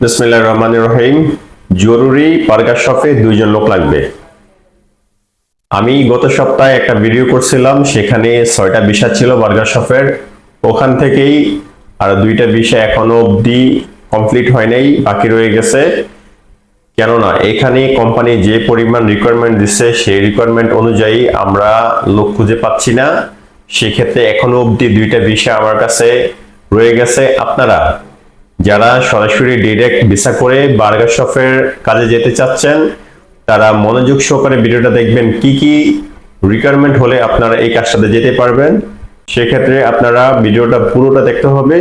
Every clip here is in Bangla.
বিসমিল্লাহ রহমান রহিম। জরুরি শপে দুইজন লোক লাগবে। আমি গত সপ্তাহে একটা ভিডিও করছিলাম, সেখানে ছয়টা বিষয় ছিল বার্গার ওখান থেকেই আর দুইটা বিষয় এখনও অবধি কমপ্লিট হয় নাই, বাকি রয়ে গেছে। কেননা, এখানে কোম্পানি যে পরিমাণ রিকোয়ারমেন্ট দিচ্ছে সেই রিকোয়ারমেন্ট অনুযায়ী আমরা লোক খুঁজে পাচ্ছি না। সেক্ষেত্রে এখনও অবধি দুইটা বিষয় আমার কাছে রয়ে গেছে। আপনারা যারা সরাসরি ডিরেক্ট ভিসা করে বার্গার শপের কাজে যেতে চাচ্ছেন, তারা মনোযোগ সহকারে ভিডিওটা দেখবেন কি কি রিকোয়ারমেন্ট হলে আপনারা এই কাজটাতে যেতে পারবেন। সেক্ষেত্রে আপনারা ভিডিওটা পুরোটা দেখতে হবে।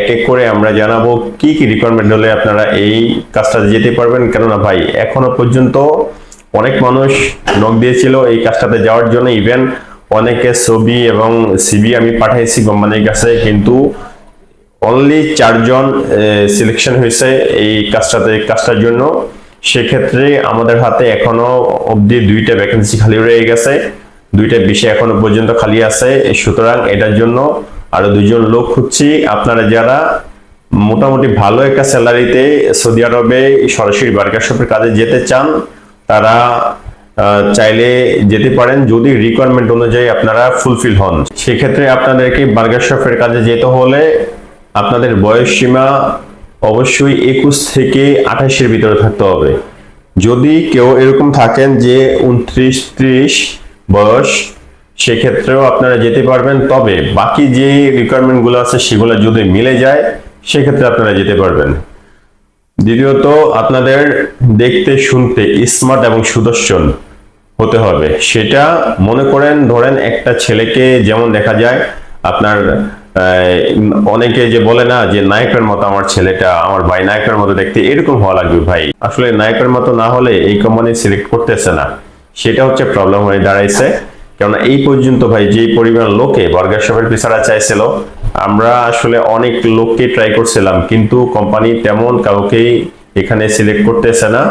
এক এক করে আমরা জানাব কি কি রিকোয়ারমেন্ট হলে আপনারা এই কাজটাতে যেতে পারবেন। কেননা ভাই, এখনও পর্যন্ত অনেক মানুষ নখ দিয়েছিল এই কাজটাতে যাওয়ার জন্য। ইভেন অনেকে ছবি এবং সিবি আমি পাঠিয়েছি কোম্পানির কাছে, কিন্তু অনলি চারজন সিলেকশন হয়েছে এই কাজটাতে, কাজটার জন্য। সেক্ষেত্রে আমাদের হাতে এখনও অবধি দুইটা ভ্যাকেন্সি খালি রয়ে গেছে। দুইটা বিষয় এখনও পর্যন্ত খালি আছে। সুতরাং এটার জন্য আরও দুজন লোক খুঁজছি। আপনারা যারা মোটামুটি ভালো একটা স্যালারিতে সৌদি আরবে সরাসরি বার্গার শপের কাজে যেতে চান, তারা চাইলে যেতে পারেন যদি রিকোয়ারমেন্ট অনুযায়ী আপনারা ফুলফিল হন। সেক্ষেত্রে আপনাদেরকে বার্গার শপের কাজে যেতে হলে আপনাদের বয়স সীমা অবশ্যই একুশ থেকে আঠাশের ভিতরে থাকতে হবে। যদি কেউ এরকম থাকেন যে উনত্রিশ ত্রিশ বয়স, সেক্ষেত্রেও আপনারা যেতে পারবেন। তবে বাকি যে রিকোয়ারমেন্টগুলো আছে, সেগুলো যদি মিলে যায়, সেক্ষেত্রে আপনারা যেতে পারবেন। দ্বিতীয়ত, আপনাদের দেখতে, শুনতে স্মার্ট এবং সুদর্শন হতে হবে। সেটা মনে করেন, ধরেন একটা ছেলেকে যেমন দেখা যায়, আপনার অনেকে যে বলে না যে নায়কের মতো আমার ছেলেটা, আমার ভাই নায়কের মতো দেখতে এরকম হওয়া লাগবে ভাই। আসলে নায়কের মতো না হলে এই কোম্পানি সিলেক্ট করতেছে না। সেটা হচ্ছে প্রবলেম হয়ে দাঁড়াইছে। কেননা এই পর্যন্ত ভাই যে পরিমাণ লোকে বার্গার শপের পিছারা চাইছিল, আমরা আসলে অনেক লোককে ট্রাই করছিলাম, কিন্তু কোম্পানি তেমন কাউকেই এখানে সিলেক্ট করতেছে না।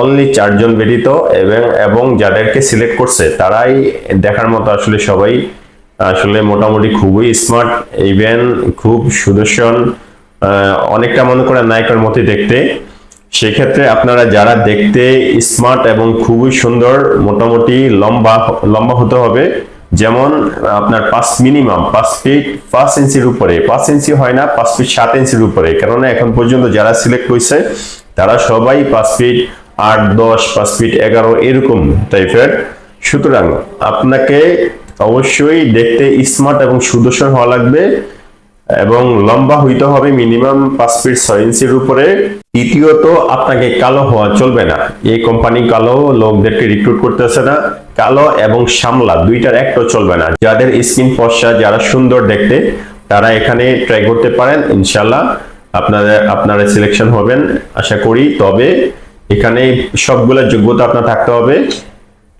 অনলি চারজন ব্যতীত এবং এবং যাদেরকে সিলেক্ট করছে, তারাই দেখার মতো আসলে সবাই আসলে মোটামুটি খুবই স্মার্ট ইভেন খুব সুদর্শন অনেকটা মনে করেন নায়কের মতোই দেখতে। সেক্ষেত্রে আপনারা যারা দেখতে স্মার্ট এবং খুবই সুন্দর, মোটামুটি লম্বা লম্বা হতে হবে। যেমন আপনার পাঁচ মিনিমাম পাঁচ ফিট পাঁচ ইঞ্চির উপরে। পাঁচ ইঞ্চি হয় না, পাঁচ ফিট সাত ইঞ্চির উপরে। কেননা এখন পর্যন্ত যারা সিলেক্ট হয়েছে তারা সবাই পাঁচ ফিট আট, দশ, পাঁচ ফিট এগারো এরকম টাইপের সুতরাং আপনাকে অবশ্যই দেখতে স্মার্ট এবং সুদর্শন হওয়া লাগবে এবং লম্বা হইতে হবে মিনিমাম পাঁচ ফিট ছয় ইঞ্চির উপরে। দ্বিতীয়ত, আপনাকে কালো হওয়া চলবে না। এই কোম্পানি কালো, লোকদেরকে রিক্রুট করতেছে না। কালো এবং সামলা দুইটার একটাও চলবে না। যাদের স্কিন ফর্সা, যারা সুন্দর দেখতে, তারা এখানে ট্রাই করতে পারেন ইনশাল্লাহ আপনারা আপনারা সিলেকশন হবেন, আশা করি। তবে এখানে সবগুলা যোগ্যতা আপনার থাকতে হবে।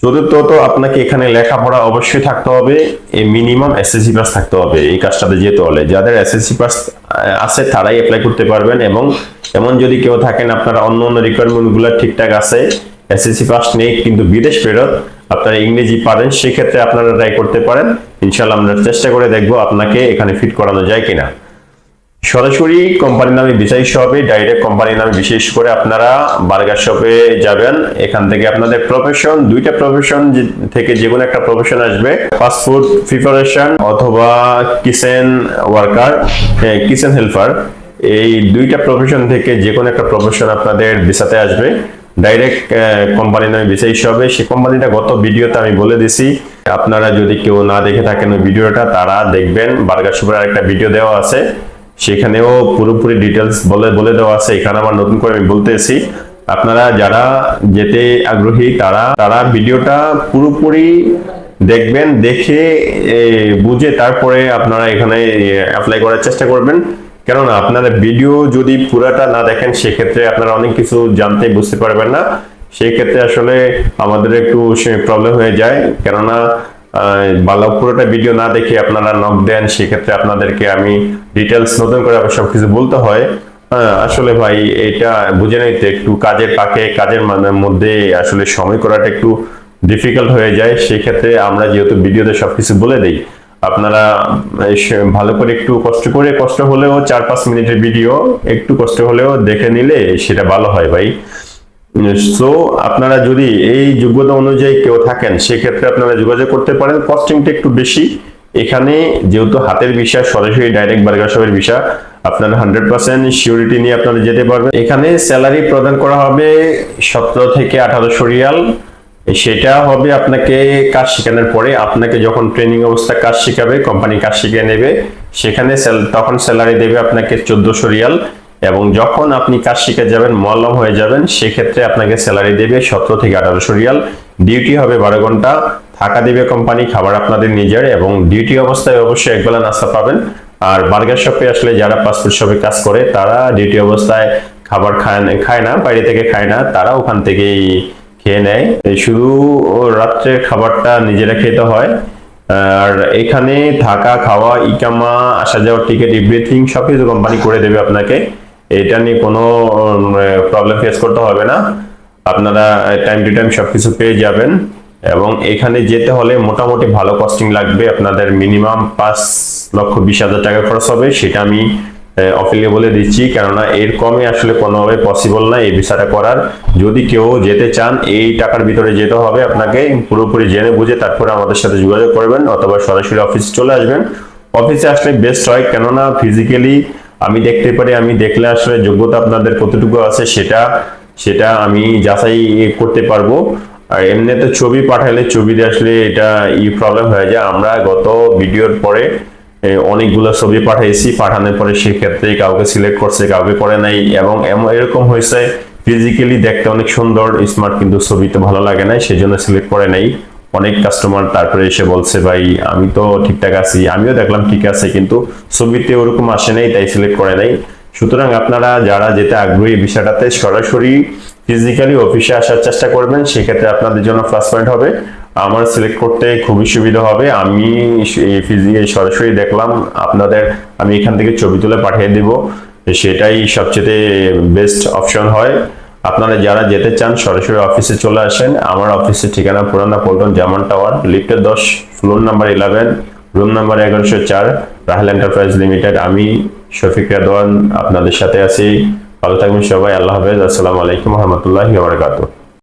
চতুর্থত আপনাকে এখানে লেখাপড়া অবশ্যই থাকতে হবে এই মিনিমাম এসএসসি পাস থাকতে হবে, এই কাজটাতে যেতে হলে। যাদের এসএসসি পাস আছে তারাই অ্যাপ্লাই করতে পারবেন এবং এমন যদি কেউ থাকেন, আপনারা অন্য অন্য রিকোয়ারমেন্টগুলো ঠিকঠাক আছে এসএসসি পাস নেই, কিন্তু বিদেশ ফেরত আপনারা ইংরেজি পারেন সেক্ষেত্রে আপনারা ট্রাই করতে পারেন। ইনশাল্লাহ আমরা চেষ্টা করে দেখব আপনাকে এখানে ফিট করানো যায় কিনা। সরাসরি কোম্পানির নামে বিশেষ শপে ডাইরেক্ট কোম্পানির নামে বিশেষ করে আপনারা বার্গার শপে যাবেন। এখান থেকে আপনাদের প্রফেশন দুইটা প্রফেশন থেকে যে কোনো একটা প্রফেশন আসবে। ফাস্টফুড প্রিপারেশন অথবা কিচেন ওয়ার্কার কিচেন হেল্পার এই দুইটা প্রফেশন থেকে যে কোনো একটা প্রফেশন আপনাদের ভিসাতে আসবে। ডাইরেক্ট কোম্পানির নামে বিশেষ হবে। সেই কোম্পানিটা গত ভিডিওতে আমি বলে দিছি। আপনারা যদি কেউ না দেখে থাকেন ওই ভিডিওটা তারা দেখবেন বার্গার শপের আরেকটা ভিডিও দেওয়া আছে। সেখানেও পুরোপুরি ডিটেলস বলে বলে দেওয়া আছে। এখানে আবার নতুন করে আমি বলতেছি আপনারা যারা যেতে আগ্রহী, তারা তারা ভিডিওটা পুরোপুরি দেখবেন, দেখে বুঝে তারপরে আপনারা এখানে অ্যাপ্লাই করার চেষ্টা করবেন। কেননা আপনারা ভিডিও যদি পুরাটা না দেখেন, সেক্ষেত্রে আপনারা অনেক কিছু জানতে বুঝতে পারবেন না। সেই ক্ষেত্রে আসলে আমাদের একটু প্রবলেম হয়ে যায়। কেননা ভালো পুরোটা ভিডিও না দেখে আপনারা নক দেন, সেক্ষেত্রে আপনাদেরকে আমি ডিটেলস নতুন করে আবার সবকিছু বলতে হয়। আসলে ভাই, এটা বুঝে নিতে একটু কাজের পাকে কাজের মধ্যে আসলে সময় করাটা একটু ডিফিকাল্ট হয়ে যায়। সেই ক্ষেত্রে আমরা যেহেতু ভিডিওতে সবকিছু বলে দেই, আপনারা ভালো করে একটু কষ্ট করে, কষ্ট হলেও চার পাঁচ মিনিটের ভিডিও একটু কষ্ট হলেও দেখে নিলে সেটা ভালো হয় ভাই। সো আপনারা যদি এই যোগ্যতা অনুযায়ী কেউ থাকেন, সেক্ষেত্রে আপনারা যোগাযোগ করতে পারেন। কস্টিংটা একটু বেশি। এখানে যেহেতু হাতের বিষয় সরাসরি ডাইরেক্ট বার্গার শপের বিষয় আপনারা হান্ড্রেড পার্সেন্ট সিউরিটি নিয়ে আপনারা যেতে পারবেন। এখানে স্যালারি প্রদান করা হবে সতেরো থেকে আঠারোশো রিয়াল। সেটা হবে আপনাকে কাজ শেখানোর পরে। আপনাকে যখন ট্রেনিং অবস্থা কাজ শেখাবে কোম্পানি কাজ শিখিয়ে নেবে, সেখানে তখন স্যালারি দেবে আপনাকে চোদ্দশো রিয়াল। এবং যখন আপনি কাজ শিখে যাবেন, মল্লম হয়ে যাবেন, সেক্ষেত্রে আপনাকে স্যালারি দেবে সতেরো থেকে আঠারোশো রিয়াল। ডিউটি হবে বারো ঘণ্টা। থাকা দেবে কোম্পানি, খাবার আপনাদের নিজের এবং ডিউটি অবস্থায় অবশ্যই একবেলা নাস্তা পাবেন। আর বার্গার শপে আসলে যারা পাসপোর্ট শপে কাজ করে, তারা ডিউটি অবস্থায় খাবার খায় খায় না, বাইরে থেকে খায় না, তারা ওখান থেকেই খেয়ে নেয়। শুধু রাত্রের খাবারটা নিজেরা খেতে হয়। আর এখানে থাকা, খাওয়া, ইকামা আসা যাওয়ার টিকিট এভরিথিং সব কিছু কোম্পানি করে দেবে আপনাকে। এটা নিয়ে কোনো প্রবলেম ফেস করতে হবে না। আপনারা টাইম টু টাইম সবকিছু পেয়ে যাবেন। এবং এখানে যেতে হলে মোটামুটি ভালো কস্টিং লাগবে। আপনাদের মিনিমাম পাঁচ লক্ষ বিশ হাজার টাকা খরচ হবে। সেটা আমি অফিলে বলে দিচ্ছি। কেননা এর কমে আসলে কোনোভাবে পসিবল না এই ভিসাটা করার। যদি কেউ যেতে চান, এই টাকার ভিতরে যেতে হবে। আপনাকে পুরোপুরি জেনে বুঝে তারপরে আমাদের সাথে যোগাযোগ করবেন। অথবা সরাসরি অফিসে চলে আসবেন। অফিসে আসলে বেস্ট হয়। কেননা ফিজিক্যালি আমি দেখতে পারি, আমি দেখলে আসলে যোগ্যতা আপনাদের কতটুকু আছে সেটা সেটা আমি যাচাই করতে পারব। আর এমনিতে ছবি পাঠালে ছবিতে আসলে এটা ই প্রবলেম হয়ে যায়। আমরা গত ভিডিওর পরে অনেকগুলো ছবি পাঠাইছি পাঠানোর পরে সেক্ষেত্রে কাউকে সিলেক্ট করছে, কাউকে করে নাই। এবং এরকম হয়েছে ফিজিক্যালি দেখতে অনেক সুন্দর স্মার্ট কিন্তু ছবিতে ভালো লাগে না সেজন্য সিলেক্ট করে নাই। অনেক কাস্টমার তারপরে এসে বলছে, ভাই, আমি তো ঠিকঠাক আছি। আমিও দেখলাম ঠিক আছে, কিন্তু ছবিতে ওরকম আসে নাই, তাই সিলেক্ট করে নাই। সুতরাং আপনারা যারা যেতে আগ্রহী বিষয়টাতে সরাসরি ফিজিক্যালি অফিসে আসার চেষ্টা করবেন, সেক্ষেত্রে আপনাদের জন্য প্লাস পয়েন্ট হবে। আমার সিলেক্ট করতে খুবই সুবিধা হবে। আমি সরাসরি দেখলাম, আপনাদের আমি এখান থেকে ছবি তুলে পাঠিয়ে দিব। সেটাই সবচেয়ে বেস্ট অপশন হয়। আপনারা যারা যেতে চান, সরাসরি অফিসে চলে আসেন। আমার অফিসের ঠিকানা পুরানা পল্টন জামান টাওয়ার, লিফটের দশ, floor number eleven, room number এগারোশো চার, রাহেল এন্টারপ্রাইজ লিমিটেড। আমি শফিক রেদওয়ান আপনাদের সাথে আছি। ভালো থাকবেন সবাই, আল্লাহ হাফেজ। আসসালামু আলাইকুম রহমতুল্লাহ বারকাতুহ।